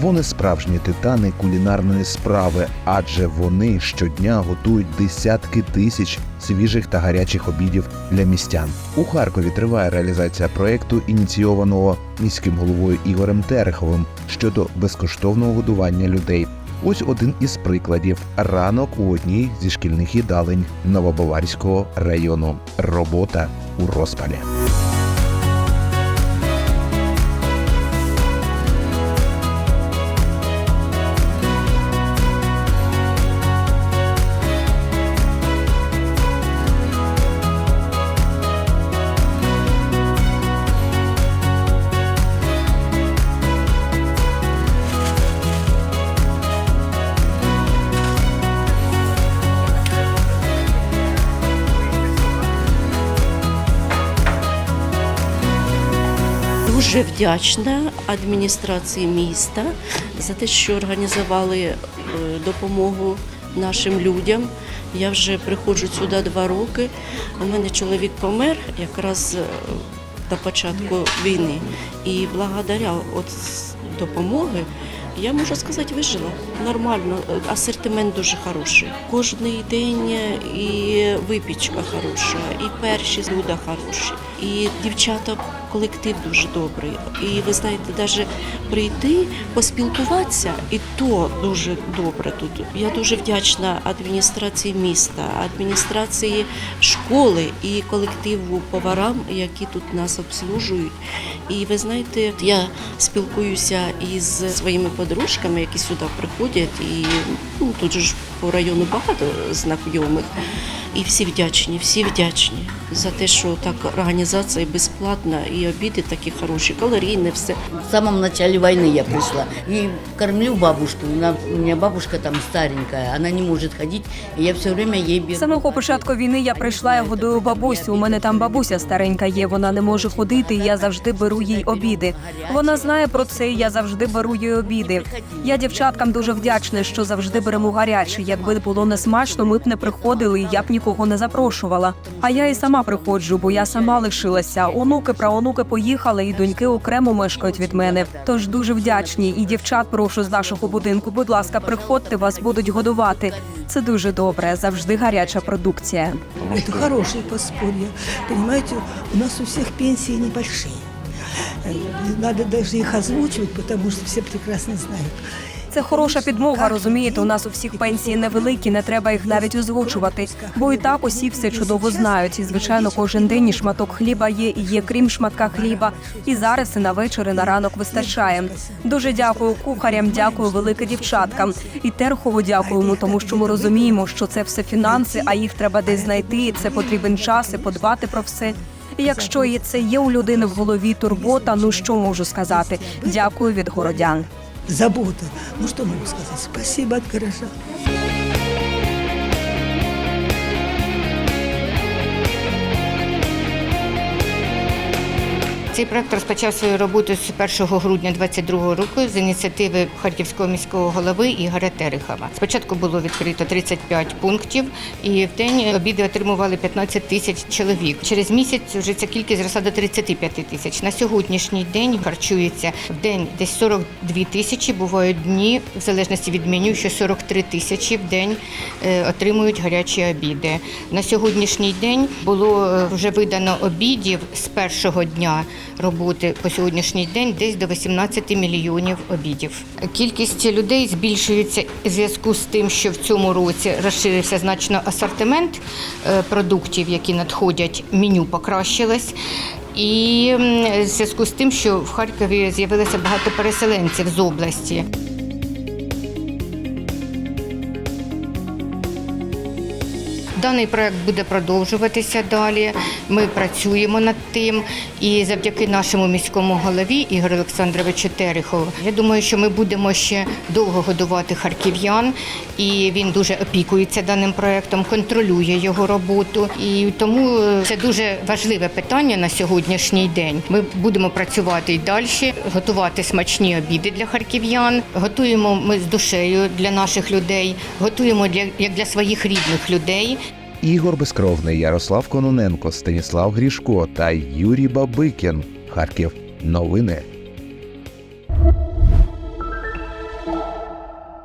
Вони справжні титани кулінарної справи, адже вони щодня готують десятки тисяч свіжих та гарячих обідів для містян. У Харкові триває реалізація проекту, ініційованого міським головою Ігорем Тереховим щодо безкоштовного годування людей. Ось один із прикладів: ранок у одній зі шкільних їдалень Новобаварського району. Робота у розпалі. Дуже вдячна адміністрації міста за те, що організували е, допомогу нашим людям. Я вже приходжу сюди два роки. У мене чоловік помер якраз е, на початку війни. І благодаря от допомоги я можу сказати, вижила нормально. Е, Асортимент дуже хороший. Кожний день е, і випічка хороша, і перші блюда хороші, і дівчата. Колектив дуже добрий. І ви знаєте, навіть прийти, поспілкуватися, і то дуже добре тут. Я дуже вдячна адміністрації міста, адміністрації школи і колективу поварам, які тут нас обслужують. І ви знаєте, я спілкуюся із своїми подружками, які сюди приходять, і ну, тут ж по району багато знайомих. І всі вдячні, всі вдячні за те, що так організація безплатна і обіди такі хороші, калорійне все. В самом начале войны я пришла и кормлю бабушку. Она- У меня бабушка там старенькая, она не может ходить, и я все время ей З самого початку війни я прийшла, я годую бабусю. У мене там бабуся старенька є. Вона не може ходити. і Я завжди беру їй обіди. Вона знає про це. і Я завжди беру їй обіди. Я дівчаткам дуже вдячна, що завжди беремо гаряче. Якби було не смачно, ми б не приходили, і я б нікого не запрошувала. А я і сама приходжу, бо я сама лишилася. Онуки, праонуки поїхали, і доньки окремо мешкають від мене. Тож дуже вдячні. І дівчат прошу з нашого будинку. Будь ласка, приходьте, вас будуть годувати. Це дуже добре. Завжди гаряча продукція. Это хорошее подспорье. Понимаете, у нас у всех пенсии небольшие. Не надо даже их озвучивать, потому что все прекрасно знают. Це хороша підмога, розумієте. У нас у всіх пенсії невеликі, не треба їх навіть озвучувати. Бо і так усі все чудово знають. І звичайно, кожен день і шматок хліба є, і є крім шматка хліба. І зараз і на вечір, і на ранок вистачає. Дуже дякую кухарям, дякую велике дівчаткам. І Терхову дякуємо, тому що ми розуміємо, що це все фінанси, а їх треба десь знайти. і Це потрібен час і подбати про все. Якщо і це є у людини в голові турбота, ну що можу сказати? Дякую від городян. Забота. Ну что могу сказать? Спасибо от горожан. Цей проект розпочав свою роботу з 1 грудня 2022 року з ініціативи Харківського міського голови Ігоря Терехова. Спочатку було відкрито 35 пунктів, і в день обіди отримували 15 тисяч чоловік. Через місяць вже ця кількість зросла до 35 тисяч. На сьогоднішній день харчується в день десь 42 тисячі. Бувають дні, в залежності від меню, що 43 тисячі в день е, отримують гарячі обіди. На сьогоднішній день було е, вже видано обідів з першого дня роботи по сьогоднішній день десь до 18 мільйонів обідів. Кількість людей збільшується у зв'язку з тим, що в цьому році розширився значно асортимент е, продуктів, які надходять. Меню покращилось. І в зв'язку з тим, що в Харкові з'явилося багато переселенців з області. Даний проект буде продовжуватися далі. Ми працюємо над тим, і завдяки нашому міському голові Ігорю Олександровичу Терехову, я думаю, що ми будемо ще довго годувати харків'ян, і він дуже опікується даним проектом, контролює його роботу. І тому е, це дуже важливе питання на сьогоднішній день. Ми будемо працювати і далі, готувати смачні обіди для харків'ян. Готуємо ми з душею для наших людей, готуємо для як для своїх рідних людей. Ігор Безкровний, Ярослав Кононенко, Станіслав Грішко та Юрій Бабикін. Харків. Новини.